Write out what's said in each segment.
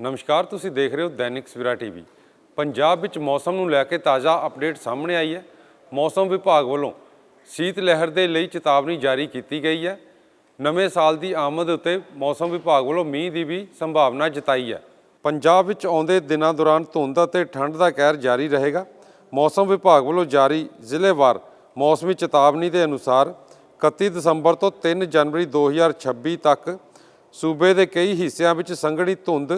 ਨਮਸਕਾਰ, ਤੁਸੀਂ ਦੇਖ ਰਹੇ ਹੋ ਦੈਨਿਕ ਸਵੇਰਾ ਟੀਵੀ। ਪੰਜਾਬ ਵਿੱਚ ਮੌਸਮ ਨੂੰ ਲੈ ਕੇ ਤਾਜ਼ਾ ਅਪਡੇਟ ਸਾਹਮਣੇ ਆਈ ਹੈ। ਮੌਸਮ ਵਿਭਾਗ ਵੱਲੋਂ ਸੀਤ ਲਹਿਰ ਦੇ ਲਈ ਚੇਤਾਵਨੀ ਜਾਰੀ ਕੀਤੀ ਗਈ ਹੈ। ਨਵੇਂ ਸਾਲ ਦੀ ਆਮਦ ਉੱਤੇ ਮੌਸਮ ਵਿਭਾਗ ਵੱਲੋਂ ਮੀਂਹ ਦੀ ਵੀ ਸੰਭਾਵਨਾ ਜਤਾਈ ਹੈ। ਪੰਜਾਬ ਵਿੱਚ ਆਉਂਦੇ ਦਿਨਾਂ ਦੌਰਾਨ ਧੁੰਦ ਅਤੇ ਠੰਡ ਦਾ ਕਹਿਰ ਜਾਰੀ ਰਹੇਗਾ। ਮੌਸਮ ਵਿਭਾਗ ਵੱਲੋਂ ਜਾਰੀ ਜ਼ਿਲ੍ਹੇਵਾਰ ਮੌਸਮੀ ਚੇਤਾਵਨੀ ਦੇ ਅਨੁਸਾਰ 31 ਦਸੰਬਰ ਤੋਂ 3 ਜਨਵਰੀ 2026 ਤੱਕ ਸੂਬੇ ਦੇ ਕਈ ਹਿੱਸਿਆਂ ਵਿੱਚ ਸੰਘਣੀ ਧੁੰਦ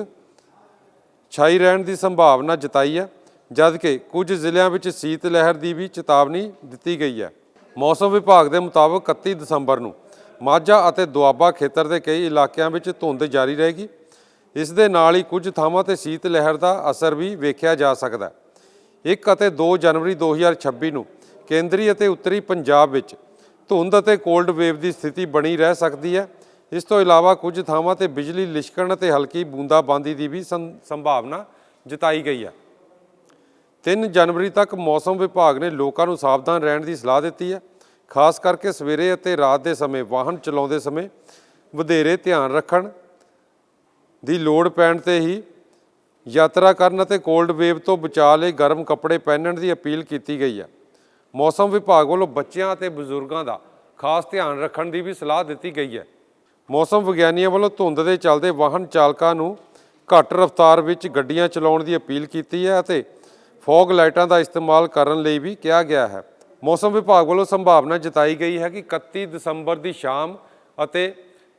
ਛਾਈ ਰਹਿਣ ਦੀ ਸੰਭਾਵਨਾ ਜਤਾਈ ਹੈ ਜਦਕਿ ਕੁਝ ਜ਼ਿਲ੍ਹਿਆਂ ਵਿੱਚ ਸੀਤ ਲਹਿਰ ਦੀ ਵੀ ਚੇਤਾਵਨੀ ਦਿੱਤੀ ਗਈ ਹੈ। ਮੌਸਮ ਵਿਭਾਗ ਦੇ ਮੁਤਾਬਕ 31 ਦਸੰਬਰ ਨੂੰ ਮਾਝਾ ਅਤੇ ਦੁਆਬਾ ਖੇਤਰ ਦੇ ਕਈ ਇਲਾਕਿਆਂ ਵਿੱਚ ਧੁੰਦ ਜਾਰੀ ਰਹੇਗੀ। ਇਸ ਦੇ ਨਾਲ ਹੀ ਕੁਝ ਥਾਵਾਂ ਤੇ ਸੀਤ ਲਹਿਰ ਦਾ ਅਸਰ ਵੀ ਵੇਖਿਆ ਜਾ ਸਕਦਾ ਹੈ। 1 ਅਤੇ 2 ਜਨਵਰੀ 2026 ਨੂੰ ਕੇਂਦਰੀ ਅਤੇ ਉੱਤਰੀ ਪੰਜਾਬ ਵਿੱਚ ਧੁੰਦ ਅਤੇ ਕੋਲਡ ਵੇਵ ਦੀ ਸਥਿਤੀ ਬਣੀ ਰਹਿ ਸਕਦੀ ਹੈ। ਇਸ ਤੋਂ ਇਲਾਵਾ ਕੁਝ ਥਾਵਾਂ ਤੇ ਬਿਜਲੀ ਲਿਸ਼ਕਣ ਅਤੇ ਹਲਕੀ ਬੂੰਦਾਬਾਂਦੀ ਦੀ ਵੀ ਸੰਭਾਵਨਾ ਜਤਾਈ ਗਈ ਹੈ। 3 ਜਨਵਰੀ ਤੱਕ ਮੌਸਮ ਵਿਭਾਗ ਨੇ ਲੋਕਾਂ ਨੂੰ ਸਾਵਧਾਨ ਰਹਿਣ ਦੀ ਸਲਾਹ ਦਿੱਤੀ ਹੈ। ਖਾਸ ਕਰਕੇ ਸਵੇਰੇ ਅਤੇ ਰਾਤ ਦੇ ਸਮੇਂ ਵਾਹਨ ਚਲਾਉਂਦੇ ਸਮੇਂ ਵਧੇਰੇ ਧਿਆਨ ਰੱਖਣ ਦੀ ਲੋੜ ਪੈਣ ਤੇ ਹੀ ਯਾਤਰਾ ਕਰਨ ਅਤੇ ਕੋਲਡ ਵੇਵ ਤੋਂ ਬਚਾਅ ਲਈ ਗਰਮ ਕੱਪੜੇ ਪਹਿਨਣ ਦੀ ਅਪੀਲ ਕੀਤੀ ਗਈ ਹੈ। ਮੌਸਮ ਵਿਭਾਗ ਵੱਲੋਂ ਬੱਚਿਆਂ ਅਤੇ ਬਜ਼ੁਰਗਾਂ ਦਾ ਖਾਸ ਧਿਆਨ ਰੱਖਣ ਦੀ ਵੀ ਸਲਾਹ ਦਿੱਤੀ ਗਈ ਹੈ। ਮੌਸਮ ਵਿਗਿਆਨੀਆਂ ਵੱਲੋਂ ਧੁੰਦ ਦੇ ਚੱਲਦੇ ਵਾਹਨ ਚਾਲਕਾਂ ਨੂੰ ਘੱਟ ਰਫ਼ਤਾਰ ਵਿੱਚ ਗੱਡੀਆਂ ਚਲਾਉਣ ਦੀ ਅਪੀਲ ਕੀਤੀ ਹੈ ਅਤੇ ਫੌਗ ਲਾਈਟਾਂ ਦਾ ਇਸਤੇਮਾਲ ਕਰਨ ਲਈ ਵੀ ਕਿਹਾ ਗਿਆ ਹੈ। ਮੌਸਮ ਵਿਭਾਗ ਵੱਲੋਂ ਸੰਭਾਵਨਾ ਜਤਾਈ ਗਈ ਹੈ ਕਿ 31 ਦਸੰਬਰ ਦੀ ਸ਼ਾਮ ਅਤੇ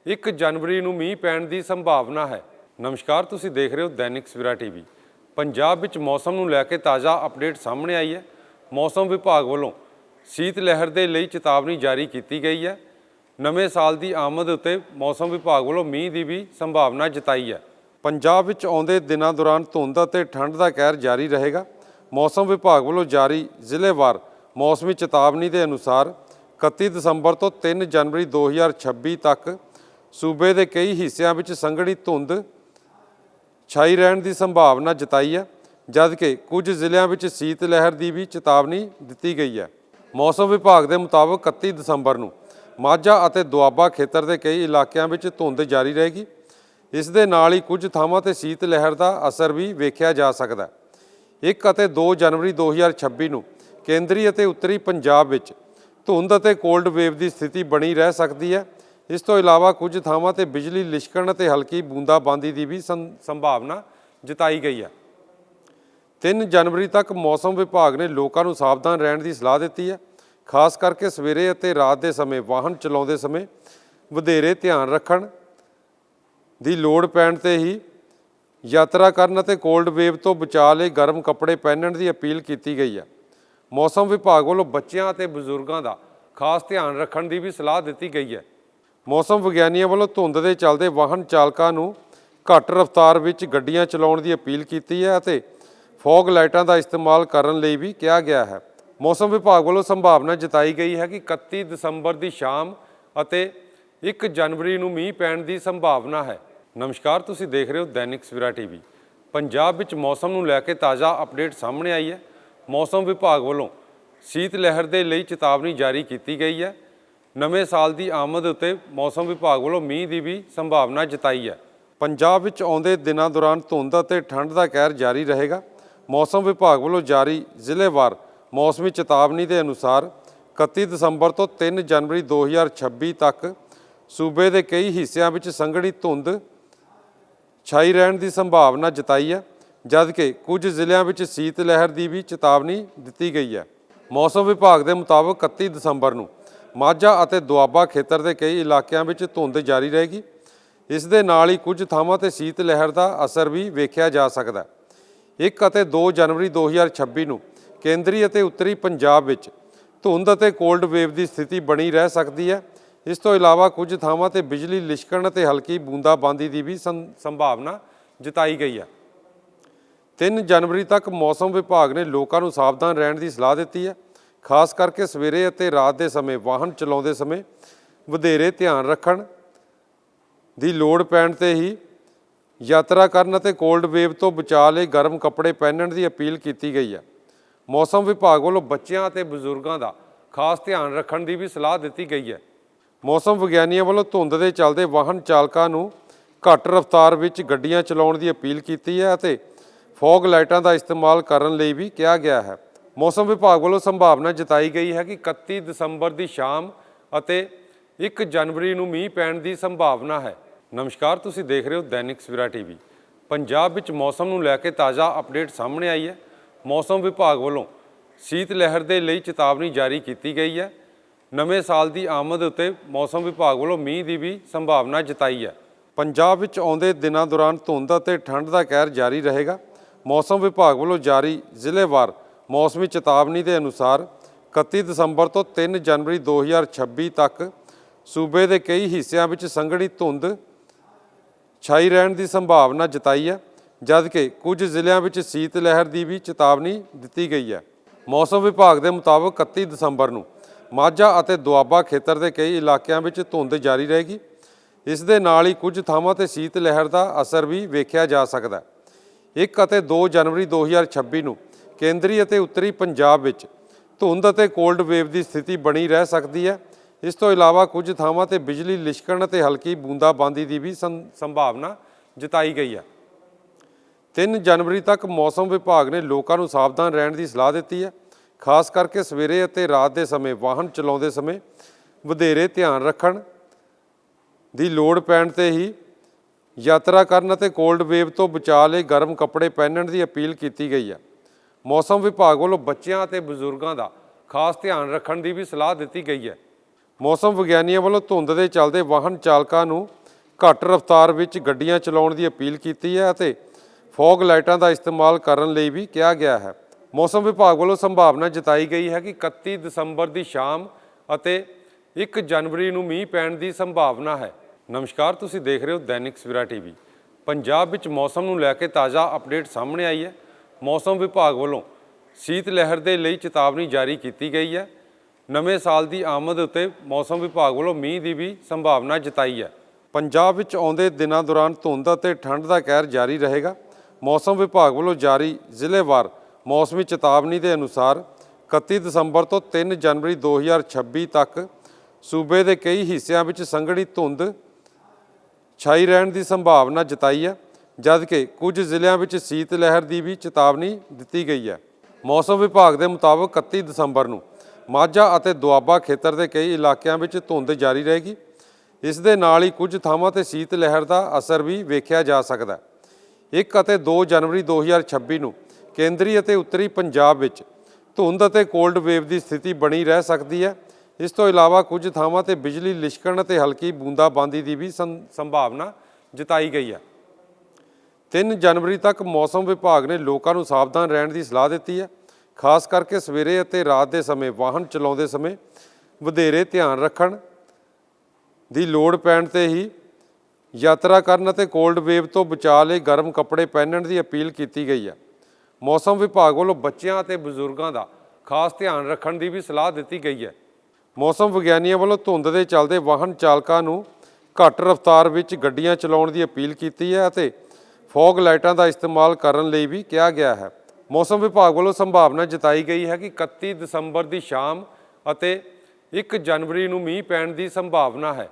1 ਜਨਵਰੀ ਨੂੰ ਮੀਂਹ ਪੈਣ ਦੀ ਸੰਭਾਵਨਾ ਹੈ। ਨਮਸਕਾਰ, ਤੁਸੀਂ ਦੇਖ ਰਹੇ ਹੋ ਦੈਨਿਕ ਸਵੇਰਾ ਟੀਵੀ ਪੰਜਾਬ ਵਿੱਚ ਮੌਸਮ ਨੂੰ ਲੈ ਕੇ ਤਾਜ਼ਾ ਅਪਡੇਟ ਸਾਹਮਣੇ ਆਈ ਹੈ। ਮੌਸਮ ਵਿਭਾਗ ਵੱਲੋਂ ਸੀਤ ਲਹਿਰ ਦੇ ਲਈ ਚੇਤਾਵਨੀ ਜਾਰੀ ਕੀਤੀ ਗਈ ਹੈ। ਨਵੇਂ ਸਾਲ ਦੀ ਆਮਦ ਉੱਤੇ ਮੌਸਮ ਵਿਭਾਗ ਵੱਲੋਂ ਮੀਂਹ ਦੀ ਵੀ ਸੰਭਾਵਨਾ ਜਤਾਈ ਹੈ। ਪੰਜਾਬ ਵਿੱਚ ਆਉਂਦੇ ਦਿਨਾਂ ਦੌਰਾਨ ਧੁੰਦ ਅਤੇ ਠੰਡ ਦਾ ਕਹਿਰ ਜਾਰੀ ਰਹੇਗਾ। ਮੌਸਮ ਵਿਭਾਗ ਵੱਲੋਂ ਜਾਰੀ ਜ਼ਿਲ੍ਹੇਵਾਰ ਮੌਸਮੀ ਚੇਤਾਵਨੀ ਦੇ ਅਨੁਸਾਰ 31 ਦਸੰਬਰ ਤੋਂ 3 ਜਨਵਰੀ 2026 ਤੱਕ ਸੂਬੇ ਦੇ ਕਈ ਹਿੱਸਿਆਂ ਵਿੱਚ ਸੰਘਣੀ ਧੁੰਦ ਛਾਈ ਰਹਿਣ ਦੀ ਸੰਭਾਵਨਾ ਜਤਾਈ ਹੈ, ਜਦਕਿ ਕੁਝ ਜ਼ਿਲ੍ਹਿਆਂ ਵਿੱਚ ਸੀਤ ਲਹਿਰ ਦੀ ਵੀ ਚੇਤਾਵਨੀ ਦਿੱਤੀ ਗਈ ਹੈ। ਮੌਸਮ ਵਿਭਾਗ ਦੇ ਮੁਤਾਬਕ 31 ਦਸੰਬਰ ਨੂੰ ਮਾਝਾ ਅਤੇ ਦੁਆਬਾ ਖੇਤਰ ਦੇ ਕਈ ਇਲਾਕਿਆਂ ਵਿੱਚ ਧੁੰਦ ਜਾਰੀ ਰਹੇਗੀ। ਇਸ ਦੇ ਨਾਲ ਹੀ ਕੁਝ ਥਾਵਾਂ ਤੇ ਸੀਤ ਲਹਿਰ ਦਾ ਅਸਰ ਵੀ ਵੇਖਿਆ ਜਾ ਸਕਦਾ ਹੈ। 1 ਅਤੇ 2 ਜਨਵਰੀ 2026 ਨੂੰ ਕੇਂਦਰੀ ਅਤੇ ਉੱਤਰੀ ਪੰਜਾਬ ਵਿੱਚ ਧੁੰਦ ਅਤੇ ਕੋਲਡ ਵੇਵ ਦੀ ਸਥਿਤੀ ਬਣੀ ਰਹਿ ਸਕਦੀ ਹੈ। ਇਸ ਤੋਂ ਇਲਾਵਾ ਕੁਝ ਥਾਵਾਂ ਤੇ ਬਿਜਲੀ ਲਿਸ਼ਕਣ ਅਤੇ ਹਲਕੀ ਬੂੰਦਾਬਾਂਦੀ ਦੀ ਵੀ ਸੰਭਾਵਨਾ ਜਤਾਈ ਗਈ ਹੈ। 3 ਜਨਵਰੀ ਤੱਕ ਮੌਸਮ ਵਿਭਾਗ ਨੇ ਲੋਕਾਂ ਨੂੰ ਸਾਵਧਾਨ ਰਹਿਣ ਦੀ ਸਲਾਹ ਦਿੱਤੀ ਹੈ। ਖਾਸ ਕਰਕੇ ਸਵੇਰੇ ਅਤੇ ਰਾਤ ਦੇ ਸਮੇਂ, ਵਾਹਨ ਚਲਾਉਂਦੇ ਸਮੇਂ ਵਧੇਰੇ ਧਿਆਨ ਰੱਖਣ ਦੀ ਲੋੜ ਪੈਣ ਤੇ ਹੀ ਯਾਤਰਾ ਕਰਨ ਅਤੇ ਕੋਲਡ ਵੇਵ ਤੋਂ ਬਚਾਅ ਲਈ ਗਰਮ ਕੱਪੜੇ ਪਹਿਨਣ ਦੀ ਅਪੀਲ ਕੀਤੀ ਗਈ ਹੈ ਮੌਸਮ ਵਿਭਾਗ ਵੱਲੋਂ ਬੱਚਿਆਂ ਅਤੇ ਬਜ਼ੁਰਗਾਂ ਦਾ ਖਾਸ ਧਿਆਨ ਰੱਖਣ ਦੀ ਵੀ ਸਲਾਹ ਦਿੱਤੀ ਗਈ ਹੈ। ਮੌਸਮ ਵਿਗਿਆਨੀਆਂ ਵੱਲੋਂ ਧੁੰਦ ਦੇ ਚੱਲਦੇ ਵਾਹਨ ਚਾਲਕਾਂ ਨੂੰ ਘੱਟ ਰਫ਼ਤਾਰ ਵਿੱਚ ਗੱਡੀਆਂ ਚਲਾਉਣ ਦੀ ਅਪੀਲ ਕੀਤੀ ਹੈ ਅਤੇ ਫੌਗ ਲਾਈਟਾਂ ਦਾ ਇਸਤੇਮਾਲ ਕਰਨ ਲਈ ਵੀ ਕਿਹਾ ਗਿਆ ਹੈ। ਮੌਸਮ ਵਿਭਾਗ ਵੱਲੋਂ ਸੰਭਾਵਨਾ ਜਤਾਈ ਗਈ ਹੈ ਕਿ 31 ਦਸੰਬਰ ਦੀ ਸ਼ਾਮ ਅਤੇ 1 ਜਨਵਰੀ ਨੂੰ ਮੀਂਹ ਪੈਣ ਦੀ ਸੰਭਾਵਨਾ ਹੈ। ਨਮਸਕਾਰ, ਤੁਸੀਂ ਦੇਖ ਰਹੇ ਹੋ ਦੈਨਿਕ ਸਵੇਰਾ ਟੀਵੀ। ਪੰਜਾਬ ਵਿੱਚ ਮੌਸਮ ਨੂੰ ਲੈ ਕੇ ਤਾਜ਼ਾ ਅਪਡੇਟ ਸਾਹਮਣੇ ਆਈ ਹੈ। ਮੌਸਮ ਵਿਭਾਗ ਵੱਲੋਂ ਸੀਤ ਲਹਿਰ ਦੇ ਲਈ ਚੇਤਾਵਨੀ ਜਾਰੀ ਕੀਤੀ ਗਈ ਹੈ। ਨਵੇਂ ਸਾਲ ਦੀ ਆਮਦ ਉੱਤੇ ਮੌਸਮ ਵਿਭਾਗ ਵੱਲੋਂ ਮੀਂਹ ਦੀ ਵੀ ਸੰਭਾਵਨਾ ਜਤਾਈ ਹੈ। ਪੰਜਾਬ ਵਿੱਚ ਆਉਂਦੇ ਦਿਨਾਂ ਦੌਰਾਨ ਧੁੰਦ ਅਤੇ ਠੰਡ ਦਾ ਕਹਿਰ ਜਾਰੀ ਰਹੇਗਾ। ਮੌਸਮ ਵਿਭਾਗ ਵੱਲੋਂ ਜਾਰੀ ਜ਼ਿਲ੍ਹੇਵਾਰ ਮੌਸਮੀ ਚੇਤਾਵਨੀ ਦੇ ਅਨੁਸਾਰ 31 ਦਸੰਬਰ ਤੋਂ 3 ਜਨਵਰੀ 2026 ਤੱਕ ਸੂਬੇ ਦੇ ਕਈ ਹਿੱਸਿਆਂ ਵਿੱਚ ਸੰਘਣੀ ਧੁੰਦ ਛਾਈ ਰਹਿਣ ਦੀ ਸੰਭਾਵਨਾ ਜਤਾਈ ਹੈ, ਜਦਕਿ ਕੁਝ ਜ਼ਿਲ੍ਹਿਆਂ ਵਿੱਚ ਸੀਤ ਲਹਿਰ ਦੀ ਵੀ ਚੇਤਾਵਨੀ ਦਿੱਤੀ ਗਈ ਹੈ। ਮੌਸਮ ਵਿਭਾਗ ਦੇ ਮੁਤਾਬਕ 31 ਦਸੰਬਰ ਨੂੰ ਮਾਝਾ ਅਤੇ ਦੁਆਬਾ ਖੇਤਰ ਦੇ ਕਈ ਇਲਾਕਿਆਂ ਵਿੱਚ ਧੁੰਦ ਜਾਰੀ ਰਹੇਗੀ। ਇਸ ਦੇ ਨਾਲ ਹੀ ਕੁਝ ਥਾਵਾਂ ਤੇ ਸੀਤ ਲਹਿਰ ਦਾ ਅਸਰ ਵੀ ਵੇਖਿਆ ਜਾ ਸਕਦਾ ਹੈ। 1 ਅਤੇ 2 ਜਨਵਰੀ 2026 ਨੂੰ ਕੇਂਦਰੀ ਅਤੇ ਉੱਤਰੀ ਪੰਜਾਬ ਵਿੱਚ ਧੁੰਦ ਅਤੇ ਕੋਲਡ ਵੇਵ ਦੀ ਸਥਿਤੀ ਬਣੀ ਰਹਿ ਸਕਦੀ ਹੈ। ਇਸ ਤੋਂ ਇਲਾਵਾ ਕੁਝ ਥਾਵਾਂ ਤੇ ਬਿਜਲੀ ਲਿਸ਼ਕਣ ਅਤੇ ਹਲਕੀ ਬੂੰਦਾਬਾਂਦੀ ਦੀ ਵੀ ਸੰਭਾਵਨਾ ਜਤਾਈ ਗਈ ਹੈ। 3 ਜਨਵਰੀ ਤੱਕ ਮੌਸਮ ਵਿਭਾਗ ਨੇ ਲੋਕਾਂ ਨੂੰ ਸਾਵਧਾਨ ਰਹਿਣ ਦੀ ਸਲਾਹ ਦਿੱਤੀ ਹੈ। ਖਾਸ ਕਰਕੇ ਸਵੇਰੇ ਅਤੇ ਰਾਤ ਦੇ ਸਮੇਂ ਵਾਹਨ ਚਲਾਉਂਦੇ ਸਮੇਂ ਵਧੇਰੇ ਧਿਆਨ ਰੱਖਣ ਦੀ ਲੋੜ ਪੈਣ ਤੇ ਹੀ ਯਾਤਰਾ ਕਰਨ ਅਤੇ ਕੋਲਡ ਵੇਵ ਤੋਂ ਬਚਾਅ ਲਈ ਗਰਮ ਕੱਪੜੇ ਪਹਿਨਣ ਦੀ ਅਪੀਲ ਕੀਤੀ ਗਈ ਹੈ। ਮੌਸਮ ਵਿਭਾਗ ਵੱਲੋਂ ਬੱਚਿਆਂ ਅਤੇ ਬਜ਼ੁਰਗਾਂ ਦਾ ਖਾਸ ਧਿਆਨ ਰੱਖਣ ਦੀ ਵੀ ਸਲਾਹ ਦਿੱਤੀ ਗਈ ਹੈ। ਮੌਸਮ ਵਿਗਿਆਨੀਆਂ ਵੱਲੋਂ ਧੁੰਦ ਦੇ ਚੱਲਦੇ ਵਾਹਨ ਚਾਲਕਾਂ ਨੂੰ ਘੱਟ ਰਫ਼ਤਾਰ ਵਿੱਚ ਗੱਡੀਆਂ ਚਲਾਉਣ ਦੀ ਅਪੀਲ ਕੀਤੀ ਹੈ ਅਤੇ ਫੌਗ ਲਾਈਟਾਂ ਦਾ ਇਸਤੇਮਾਲ ਕਰਨ ਲਈ ਵੀ ਕਿਹਾ ਗਿਆ ਹੈ। ਮੌਸਮ ਵਿਭਾਗ ਵੱਲੋਂ ਸੰਭਾਵਨਾ ਜਤਾਈ ਗਈ ਹੈ ਕਿ 31 ਦਸੰਬਰ ਦੀ ਸ਼ਾਮ ਅਤੇ 1 ਜਨਵਰੀ ਨੂੰ ਮੀਂਹ ਪੈਣ ਦੀ ਸੰਭਾਵਨਾ ਹੈ। ਨਮਸਕਾਰ, ਤੁਸੀਂ ਦੇਖ ਰਹੇ ਹੋ ਦੈਨਿਕ ਸਵੇਰਾ ਟੀਵੀ। ਪੰਜਾਬ ਵਿੱਚ ਮੌਸਮ ਨੂੰ ਲੈ ਕੇ ਤਾਜ਼ਾ ਅਪਡੇਟ ਸਾਹਮਣੇ ਆਈ ਹੈ। ਮੌਸਮ ਵਿਭਾਗ ਵੱਲੋਂ ਸੀਤ ਲਹਿਰ ਦੇ ਲਈ ਚੇਤਾਵਨੀ ਜਾਰੀ ਕੀਤੀ ਗਈ ਹੈ। ਨਵੇਂ ਸਾਲ ਦੀ ਆਮਦ ਉੱਤੇ ਮੌਸਮ ਵਿਭਾਗ ਵੱਲੋਂ ਮੀਂਹ ਦੀ ਵੀ ਸੰਭਾਵਨਾ ਜਤਾਈ ਹੈ। ਪੰਜਾਬ ਵਿੱਚ ਆਉਂਦੇ ਦਿਨਾਂ ਦੌਰਾਨ ਧੁੰਦ ਅਤੇ ਠੰਡ ਦਾ ਕਹਿਰ ਜਾਰੀ ਰਹੇਗਾ। ਮੌਸਮ ਵਿਭਾਗ ਵੱਲੋਂ ਜਾਰੀ ਜ਼ਿਲ੍ਹੇਵਾਰ ਮੌਸਮੀ ਚੇਤਾਵਨੀ ਦੇ ਅਨੁਸਾਰ 31 ਦਸੰਬਰ ਤੋਂ 3 ਜਨਵਰੀ 2026 ਤੱਕ ਸੂਬੇ ਦੇ ਕਈ ਹਿੱਸਿਆਂ ਵਿੱਚ ਸੰਘਣੀ ਧੁੰਦ ਛਾਈ ਰਹਿਣ ਦੀ ਸੰਭਾਵਨਾ ਜਤਾਈ ਹੈ। ਜਦਕਿ ਕੁਝ ਜ਼ਿਲ੍ਹਿਆਂ ਵਿੱਚ ਸੀਤ ਲਹਿਰ ਦੀ ਵੀ ਚੇਤਾਵਨੀ ਦਿੱਤੀ ਗਈ ਹੈ। ਮੌਸਮ ਵਿਭਾਗ ਦੇ ਮੁਤਾਬਕ 31 ਦਸੰਬਰ ਨੂੰ ਮਾਝਾ ਅਤੇ ਦੁਆਬਾ ਖੇਤਰ ਦੇ ਕਈ ਇਲਾਕਿਆਂ ਵਿੱਚ ਧੁੰਦ ਜਾਰੀ ਰਹੇਗੀ। ਇਸ ਦੇ ਨਾਲ ਹੀ ਕੁਝ ਥਾਵਾਂ ਤੇ ਸੀਤ ਲਹਿਰ ਦਾ ਅਸਰ ਵੀ ਵੇਖਿਆ ਜਾ ਸਕਦਾ ਹੈ। 1 ਅਤੇ 2 ਜਨਵਰੀ 2026 ਨੂੰ ਕੇਂਦਰੀ ਅਤੇ ਉੱਤਰੀ ਪੰਜਾਬ ਵਿੱਚ ਧੁੰਦ ਅਤੇ ਕੋਲਡ ਵੇਵ ਦੀ ਸਥਿਤੀ ਬਣੀ ਰਹਿ ਸਕਦੀ ਹੈ। ਇਸ ਤੋਂ ਇਲਾਵਾ ਕੁਝ ਥਾਵਾਂ ਤੇ ਬਿਜਲੀ ਲਿਸ਼ਕਣ ਅਤੇ ਹਲਕੀ ਬੂੰਦਾਬਾਂਦੀ ਦੀ ਵੀ ਸੰਭਾਵਨਾ ਜਤਾਈ ਗਈ ਹੈ। 3 ਜਨਵਰੀ ਤੱਕ ਮੌਸਮ ਵਿਭਾਗ ਨੇ ਲੋਕਾਂ ਨੂੰ ਸਾਵਧਾਨ ਰਹਿਣ ਦੀ ਸਲਾਹ ਦਿੱਤੀ ਹੈ। ਖਾਸ ਕਰਕੇ ਸਵੇਰੇ ਅਤੇ ਰਾਤ ਦੇ ਸਮੇਂ ਵਾਹਨ ਚਲਾਉਂਦੇ ਸਮੇਂ ਵਧੇਰੇ ਧਿਆਨ ਰੱਖਣ ਦੀ ਲੋੜ ਪੈਣ ਤੇ ਹੀ ਯਾਤਰਾ ਕਰਨ ਅਤੇ ਕੋਲਡ ਵੇਵ ਤੋਂ ਬਚਾਅ ਲਈ ਗਰਮ ਕੱਪੜੇ ਪਹਿਨਣ ਦੀ ਅਪੀਲ ਕੀਤੀ ਗਈ ਹੈ। ਮੌਸਮ ਵਿਭਾਗ ਵੱਲੋਂ ਬੱਚਿਆਂ ਅਤੇ ਬਜ਼ੁਰਗਾਂ ਦਾ ਖਾਸ ਧਿਆਨ ਰੱਖਣ ਦੀ ਵੀ ਸਲਾਹ ਦਿੱਤੀ ਗਈ ਹੈ। ਮੌਸਮ ਵਿਗਿਆਨੀਆਂ ਵੱਲੋਂ ਧੁੰਦ ਦੇ ਚੱਲਦੇ ਵਾਹਨ ਚਾਲਕਾਂ ਨੂੰ ਘੱਟ ਰਫ਼ਤਾਰ ਵਿੱਚ ਗੱਡੀਆਂ ਚਲਾਉਣ ਦੀ ਅਪੀਲ ਕੀਤੀ ਹੈ ਅਤੇ ਫੌਗ ਲਾਈਟਾਂ ਦਾ ਇਸਤੇਮਾਲ ਕਰਨ ਲਈ ਵੀ ਕਿਹਾ ਗਿਆ ਹੈ। ਮੌਸਮ ਵਿਭਾਗ ਵੱਲੋਂ ਸੰਭਾਵਨਾ ਜਤਾਈ ਗਈ ਹੈ ਕਿ 31 ਦਸੰਬਰ ਦੀ ਸ਼ਾਮ ਅਤੇ 1 ਜਨਵਰੀ ਨੂੰ ਮੀਂਹ ਪੈਣ ਦੀ ਸੰਭਾਵਨਾ ਹੈ। ਨਮਸਕਾਰ, ਤੁਸੀਂ ਦੇਖ ਰਹੇ ਹੋ ਦੈਨਿਕ ਸਵੇਰਾ ਟੀਵੀ ਪੰਜਾਬ ਵਿੱਚ ਮੌਸਮ ਨੂੰ ਲੈ ਕੇ ਤਾਜ਼ਾ ਅਪਡੇਟ ਸਾਹਮਣੇ ਆਈ ਹੈ। ਮੌਸਮ ਵਿਭਾਗ ਵੱਲੋਂ ਸੀਤ ਲਹਿਰ ਦੇ ਲਈ ਚੇਤਾਵਨੀ ਜਾਰੀ ਕੀਤੀ ਗਈ ਹੈ। ਨਵੇਂ ਸਾਲ ਦੀ ਆਮਦ ਉੱਤੇ ਮੌਸਮ ਵਿਭਾਗ ਵੱਲੋਂ ਮੀਂਹ ਦੀ ਵੀ ਸੰਭਾਵਨਾ ਜਤਾਈ ਹੈ। ਪੰਜਾਬ ਵਿੱਚ ਆਉਂਦੇ ਦਿਨਾਂ ਦੌਰਾਨ ਧੁੰਦ ਅਤੇ ਠੰਡ ਦਾ ਕਹਿਰ ਜਾਰੀ ਰਹੇਗਾ। ਮੌਸਮ ਵਿਭਾਗ ਵੱਲੋਂ ਜਾਰੀ ਜ਼ਿਲ੍ਹੇਵਾਰ ਮੌਸਮੀ ਚੇਤਾਵਨੀ ਦੇ ਅਨੁਸਾਰ 31 ਦਸੰਬਰ ਤੋਂ 3 ਜਨਵਰੀ 2026 ਤੱਕ ਸੂਬੇ ਦੇ ਕਈ ਹਿੱਸਿਆਂ ਵਿੱਚ ਸੰਘਣੀ ਧੁੰਦ ਛਾਈ ਰਹਿਣ ਦੀ ਸੰਭਾਵਨਾ ਜਤਾਈ ਹੈ, ਜਦਕਿ ਕੁਝ ਜ਼ਿਲ੍ਹਿਆਂ ਵਿੱਚ ਸੀਤ ਲਹਿਰ ਦੀ ਵੀ ਚੇਤਾਵਨੀ ਦਿੱਤੀ ਗਈ ਹੈ। ਮੌਸਮ ਵਿਭਾਗ ਦੇ ਮੁਤਾਬਕ 31 ਦਸੰਬਰ ਨੂੰ ਮਾਝਾ ਅਤੇ ਦੁਆਬਾ ਖੇਤਰ ਦੇ ਕਈ ਇਲਾਕਿਆਂ ਵਿੱਚ ਧੁੰਦ ਜਾਰੀ ਰਹੇਗੀ। ਇਸ ਦੇ ਨਾਲ ਹੀ ਕੁਝ ਥਾਵਾਂ ਤੇ ਸੀਤ ਲਹਿਰ ਦਾ ਅਸਰ ਵੀ ਵੇਖਿਆ ਜਾ ਸਕਦਾ ਹੈ। 1 ਅਤੇ 2 ਜਨਵਰੀ 2026 ਨੂੰ ਕੇਂਦਰੀ ਅਤੇ ਉੱਤਰੀ ਪੰਜਾਬ ਵਿੱਚ ਧੁੰਦ ਅਤੇ ਕੋਲਡ ਵੇਵ ਦੀ ਸਥਿਤੀ ਬਣੀ ਰਹਿ ਸਕਦੀ ਹੈ। ਇਸ ਤੋਂ ਇਲਾਵਾ ਕੁਝ ਥਾਵਾਂ ਤੇ ਬਿਜਲੀ ਲਿਸ਼ਕਣ ਅਤੇ ਹਲਕੀ ਬੂੰਦਾਬਾਂਦੀ ਦੀ ਵੀ ਸੰਭਾਵਨਾ ਜਤਾਈ ਗਈ ਹੈ। 3 ਜਨਵਰੀ ਤੱਕ ਮੌਸਮ ਵਿਭਾਗ ਨੇ ਲੋਕਾਂ ਨੂੰ ਸਾਵਧਾਨ ਰਹਿਣ ਦੀ ਸਲਾਹ ਦਿੱਤੀ ਹੈ। ਖਾਸ ਕਰਕੇ ਸਵੇਰੇ ਅਤੇ ਰਾਤ ਦੇ ਸਮੇਂ ਵਾਹਨ ਚਲਾਉਂਦੇ ਸਮੇਂ ਵਧੇਰੇ ਧਿਆਨ ਰੱਖਣ ਦੀ ਲੋੜ ਪੈਣ ਤੇ ਹੀ ਯਾਤਰਾ ਕਰਨ ਅਤੇ ਕੋਲਡ ਵੇਵ ਤੋਂ ਬਚਾਅ ਲਈ ਗਰਮ ਕੱਪੜੇ ਪਹਿਨਣ ਦੀ ਅਪੀਲ ਕੀਤੀ ਗਈ ਹੈ। ਮੌਸਮ ਵਿਭਾਗ ਵੱਲੋਂ ਬੱਚਿਆਂ ਅਤੇ ਬਜ਼ੁਰਗਾਂ ਦਾ ਖਾਸ ਧਿਆਨ ਰੱਖਣ ਦੀ ਵੀ ਸਲਾਹ ਦਿੱਤੀ ਗਈ ਹੈ। ਮੌਸਮ ਵਿਗਿਆਨੀਆਂ ਵੱਲੋਂ ਧੁੰਦ ਦੇ ਚੱਲਦੇ ਵਾਹਨ ਚਾਲਕਾਂ ਨੂੰ ਘੱਟ ਰਫ਼ਤਾਰ ਵਿੱਚ ਗੱਡੀਆਂ ਚਲਾਉਣ ਦੀ ਅਪੀਲ ਕੀਤੀ ਹੈ ਅਤੇ ਫੌਗ ਲਾਈਟਾਂ ਦਾ ਇਸਤੇਮਾਲ ਕਰਨ ਲਈ ਵੀ ਕਿਹਾ ਗਿਆ ਹੈ। ਮੌਸਮ ਵਿਭਾਗ ਵੱਲੋਂ ਸੰਭਾਵਨਾ ਜਤਾਈ ਗਈ ਹੈ ਕਿ 31 ਦਸੰਬਰ ਦੀ ਸ਼ਾਮ ਅਤੇ 1 ਜਨਵਰੀ ਨੂੰ ਮੀਂਹ ਪੈਣ ਦੀ ਸੰਭਾਵਨਾ ਹੈ।